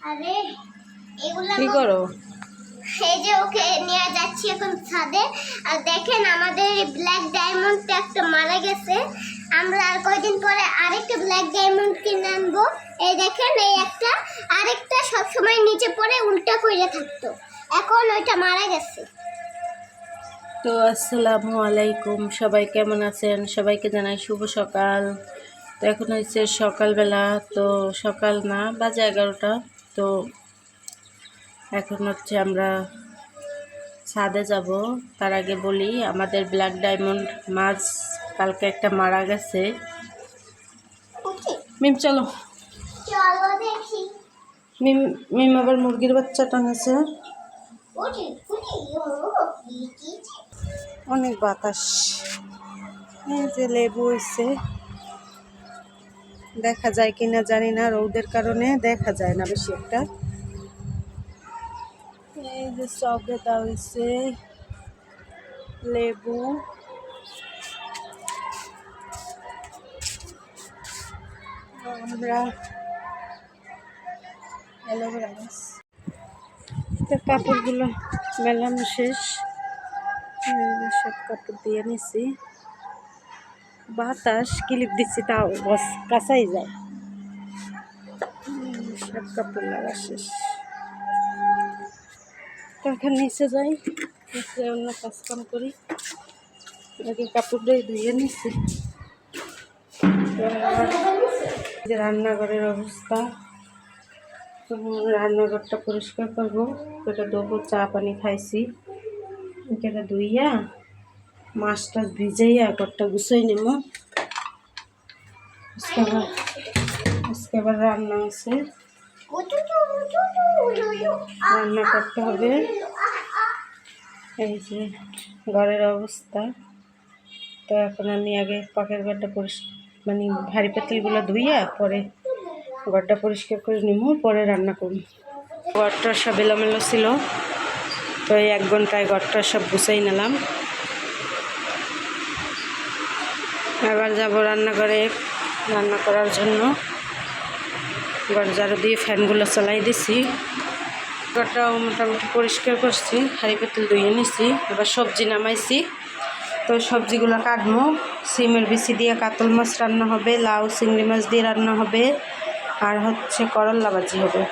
আরে এগুলা কি করো? এই যে ওকে নিয়ে যাচ্ছি এখন ছাদে। আর দেখেন আমাদের ব্ল্যাক ডায়মন্ডটা একটা মারা গেছে। আমরা আর কয়দিন পরে আরেকটা ব্ল্যাক ডায়মন্ড কিনে আনব। এই দেখেন এই একটা। আরেকটা সবসময় নিচে পড়ে উল্টা করে থাকতো। এখন ওইটা মারা গেছে। তো আসসালামু আলাইকুম। সবাই কেমন আছেন? সবাইকে জানাই শুভ সকাল। তো এখন হচ্ছে সকালবেলা। তো সকাল না বাজে এগারোটা। তো এখন হচ্ছে আমরা ছাদে যাব। তার আগে বলি আমাদের ব্ল্যাক ডায়মন্ড মাছ কালকে একটা মারা গেছে। মিম চলো। মিম মিম আবার মুরগির বাচ্চা কি অনেক বাতাস। এই যে লেবু হয়েছে দেখা যায় কিনা জানি না রৌদের কারণে দেখা যায় না বেশি একটা। এই যে সবেদা হয়েছে লেবু। আমরা অ্যালোভেরা তো কাপড়গুলো মেলানো শেষ। সব কাপড় দিয়ে নিছি। বাতাস ক্লিপ দিচ্ছি, তাও বস কাঁচাই যায়। সব কাপড় লাগা শেষ। তো এখন নিচে যাই, নিচে অন্য কাজ কাম করি। আগে কাপড়টাই ধুয়ে এই যে রান্নাঘরের অবস্থা রান্নাঘরটা পরিষ্কার করব। এটা দেবো চা পানি খাইছি। এটা ধুইয়া মাছ টাছ ভিজাইয়া ঘরটা গুছাই নেব। আজকে আবার আবার রান্না আছে। রান্না করতে হবে। এই যে ঘরের অবস্থা। তো এখন আমি আগে পাকের ঘরটা পরিষ্কার মানে ভারী পাতিলগুলো ধুইয়া পরে ঘরটা পরিষ্কার করে নিব, পরে রান্না করব। ঘরটা সব এলোমেলো ছিল। তো এক ঘন্টায় ঘরটা সব গুছাই নিলাম। এবার যাব রান্নাঘরে রান্না করার জন্য। ঝাড়ু দিয়ে ফ্যানগুলো চালাই দিছি। ঘরটাও মোটামুটি পরিষ্কার করছি, হাঁড়ি পেতেল ধুয়ে নিছি। এবার সবজি নামাইছি। তো সবজিগুলো কাটবো। সিমের বিচি দিয়ে কাতল মাছ রান্না হবে, লাউ, চিংড়ি মাছ দিয়ে রান্না হবে, আর হচ্ছে করল্লা ভাজি হবে।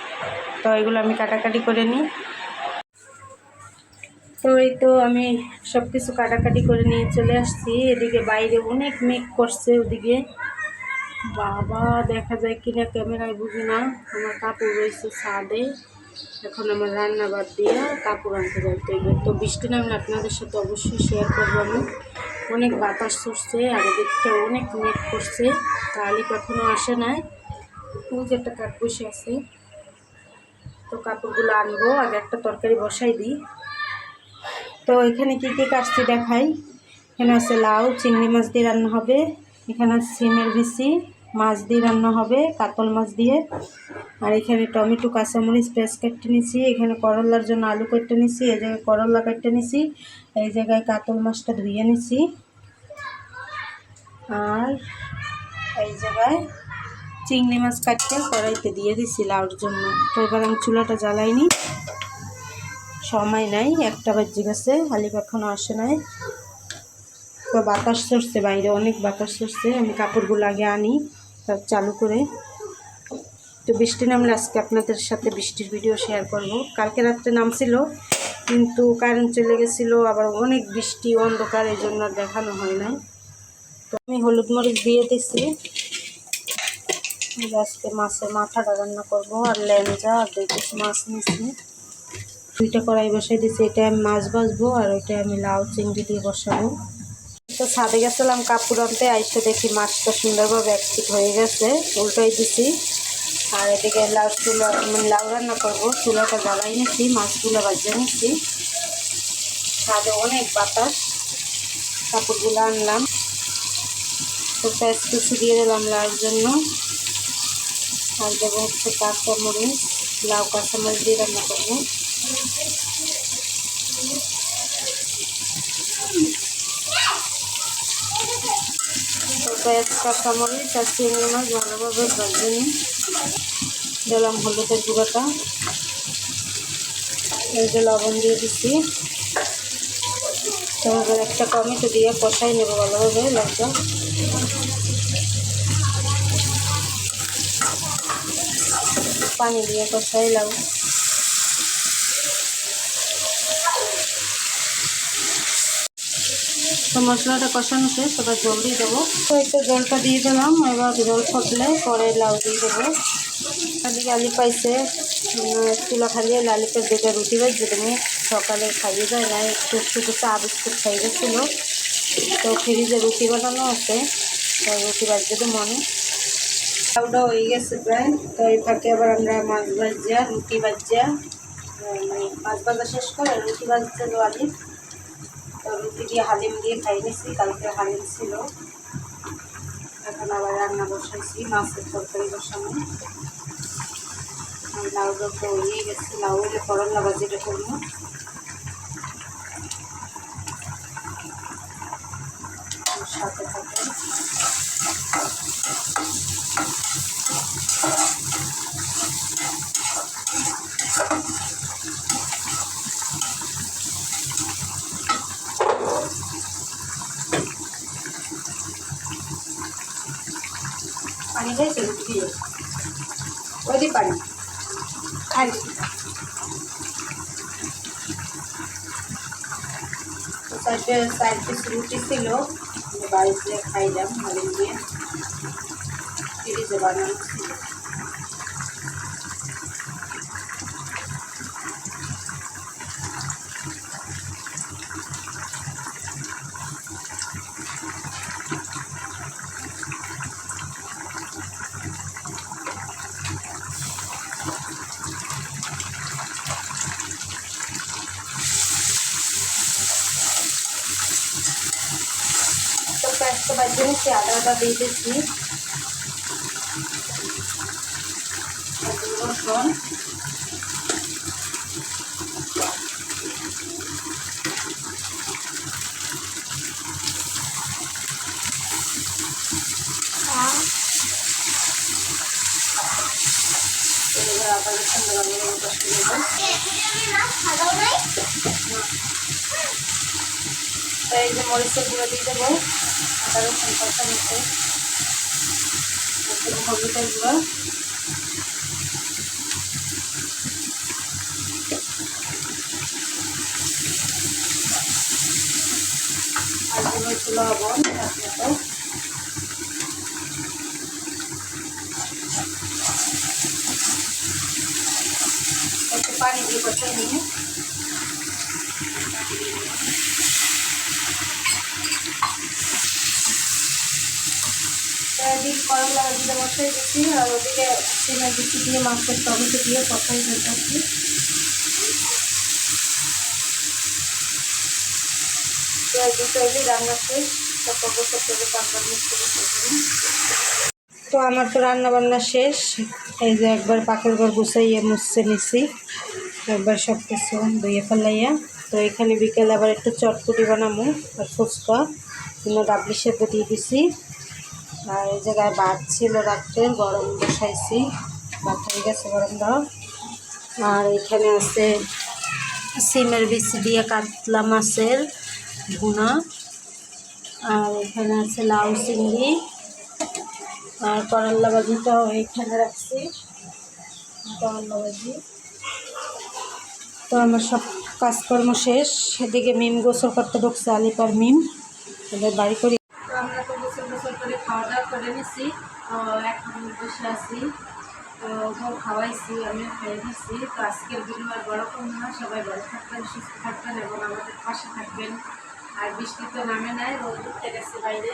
তো এগুলো আমি কাটাকাটি করে নিই। তো এই তো আমি সব কিছু কাটাকাটি করে নিয়ে চলে আসছি। এদিকে বাইরে অনেক মেঘ করছে ওদিকে। বাবা, দেখা যায় কিনা ক্যামেরায় বুঝি না। আমার কাপড় রয়েছে ছাদে। এখন আমার রান্না বাদ দিয়ে কাপড় আনতে যাইতে হবে। তো বৃষ্টি নামলে আপনাদের সাথে অবশ্যই শেয়ার করব আমি। অনেক বাতাস চড়ছে, আর এদিকটা অনেক মেঘ করছে। তাহলে কখনো আসে নাই। ওই যে একটা কাঠ বসে আছে। তো কাপড়গুলো আনব আগে একটা তরকারি বসাই দিই। তো এখানে কী কী কাটছি দেখাই। এখানে আছে লাউ, চিংড়ি মাছ দিয়ে রান্না হবে। এখানে সিমের বিচি, মাছ দিয়ে রান্না হবে, কাতল মাছ দিয়ে। আর এখানে টমেটো, কাঁচামরিচ পেঁয়াজ কেটে নিছি। এখানে করলার জন্য আলু কেটে নিছি, এই জায়গায় করলা কেটে নিছি, এই জায়গায় কাতল মাছটা ধুয়ে নিছি। আর এই জায়গায় চিংড়ি মাছ কাটতে কড়াইতে দিয়ে দিছি লাউর জন্য। তো এবার আমি চুলাটা জ্বালাইনি। সময় নাই, একটা বাজে গেছে হালিপ এখনও আসে নাই। তো বাতাস চড়ছে বাইরে, অনেক বাতাস চড়ছে। আমি কাপড়গুলো আগে আনি তার চালু করে। তো বৃষ্টি নামলে আজকে আপনাদের সাথে বৃষ্টির ভিডিও শেয়ার করব। কালকে রাত্রে নামছিল, কিন্তু কারেন্ট চলে গেছিল, আবার অনেক বৃষ্টি, অন্ধকার, এই জন্য দেখানো হয় নাই। তো আমি হলুদ মরিচ দিয়ে এই আজকে মাছের মাথাটা রান্না করব, আর ল্যাঞ্জা আর দুই মাছ নিচ্ছি দুইটা কড়াই বসাই দিচ্ছি এটা আমি মাছ ভাজবো আর ওইটা আমি লাউ চিংড়ি দিয়ে বসাবো। তো ছাদে গেছিলাম কাপড় আনতে, আইসে দেখি মাছটা সুন্দরভাবে একটিক হয়ে গেছে, উল্টাই দিছি। আর এদিকে লাউ চুলা মানে লাউ রান্না করব, চুলাটা জ্বালাই নিচ্ছি মাছগুলো বাজিয়ে নিচ্ছি ছাদে অনেক বাতাস, কাপড়গুলো আনলাম। তো পেঁয়াজ কুচি দিয়ে দিলাম লাউর জন্য। আর দেবো হচ্ছে কাঁচামরিচ, লাউ কাঁচামরিচ দিয়ে রান্না করব। পেঁয়াজ কাঁচামরিচ আর চিংড়ি মাছ, ভালোভাবে ভেজে নিই দিলাম হলুদের গুঁড়োটা। এই যে লবণ দিয়ে দিচ্ছি। এবার একটা টমেটো দিয়ে কষাই নেব ভালোভাবে লঙ্কা পানি দিয়ে কষাইলাম। তো মশলাটা কষানো শেষ, এবার জল দিয়ে দেবো। তো একটু জলটা দিয়ে দিলাম, এবার জল ফুটলে পরে লাউ দিয়ে দেবো। খালি আলি পাইছে চুলা খালিয়ে লালিপের দুটো রুটি বাজছে তুমি সকালে খাইয়ে দেয় না, একটু শুধু চা বিস্কুট খাই গেছিল। তো ফ্রিজে রুটি বানানো আছে, তো রুটি বাজছে তো মনে। লাউটা হয়ে গেছে প্রায়, তো এই ফাঁকে আবার আমরা মাছ ভাজা রুটি ভাজা মানে মাছ ভাজা শেষ করে রুটি ভাজছে তো আলিফ তো রুটি হালিম দিয়ে খাই নিছি, কালকে হালিম ছিল। এখন আবার রান্না বসাইছি, মাছের তরকারি বসানো। লাউটা তো হয়ে গেছে, লাউ হলে করলা বাজিটা করব। সাথে থাকে রুটি দিয়ে ওই দিয়ে পানি খাই পিস রুটি ছিল বাড়িতে খাইলাম ভালো নিয়ে ফ্রিজে বানানো ছিল তো পেঁয়াজটা বাজিয়ে নিচ্ছি আদা আদা দিয়ে দিচ্ছি। রসুন তো এবার আদা রসুন দেওয়া কষে দেবো তো এই যে মরিচের গুঁড়ো দিয়ে দেবো আদা রসুন কষা নিচ্ছে হলুদের গুঁড়ো আর দেবো একটু লবণ তার মতো একটু পানি দিয়ে কষাই নিয়ে এদিকে করলা ভাজিটা বসাই দিচ্ছি আর ওদিকে সিমের বিচি দিয়ে মাছের টমেটো দিয়ে কষাই দিচ্ছি দুটো রান্না শেষ তারপর সপ্তাহে পাঁচবার করে তো আমার তো রান্না বান্না শেষ, এই যে একবার পাকের ঘর গুছাইয়ে মুছছে নিছি, একবার সব কিছু ধুয়ে ফেলাইয়া। তো এখানে বিকেলে আবার একটু চটপটি বানাবো আর ফুচকা ডাবলি সেদ্ধ দিয়ে দিছি। আর এই জায়গায় ভাত ছিল গরম বসাইছি। ভাত হয়ে গেছে গরম দাও আর এখানে আছে সিমের বিচি দিয়ে কাতলা মাছের ভুনা। আর এখানে আছে লাউ চিংড়ি। আর করল্লা ভাজিটাও এখানে রাখছি। করল্লা ভাজি। তো আমার সব কাজকর্ম শেষ। এদিকে মিম গোসল করতে ঢুকছে আলিপার মিম। এবার বাড়ি করি তো আমরা তো গোসল গোসল করে খাওয়া তো এখন বসে আছি। তো খাওয়াইছি, আমিও খাইয়ে দিচ্ছি তো আজকের ভিডিও আর বড় করব না, সবাই ভালো থাকবেন, সুস্থ থাকবেন এবং আমাদের পাশে থাকবেন। আর বৃষ্টি তো নামে নাই, রোদ উঠতে গেছে বাইরে।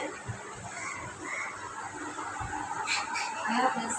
আল্লাহ হাফেজ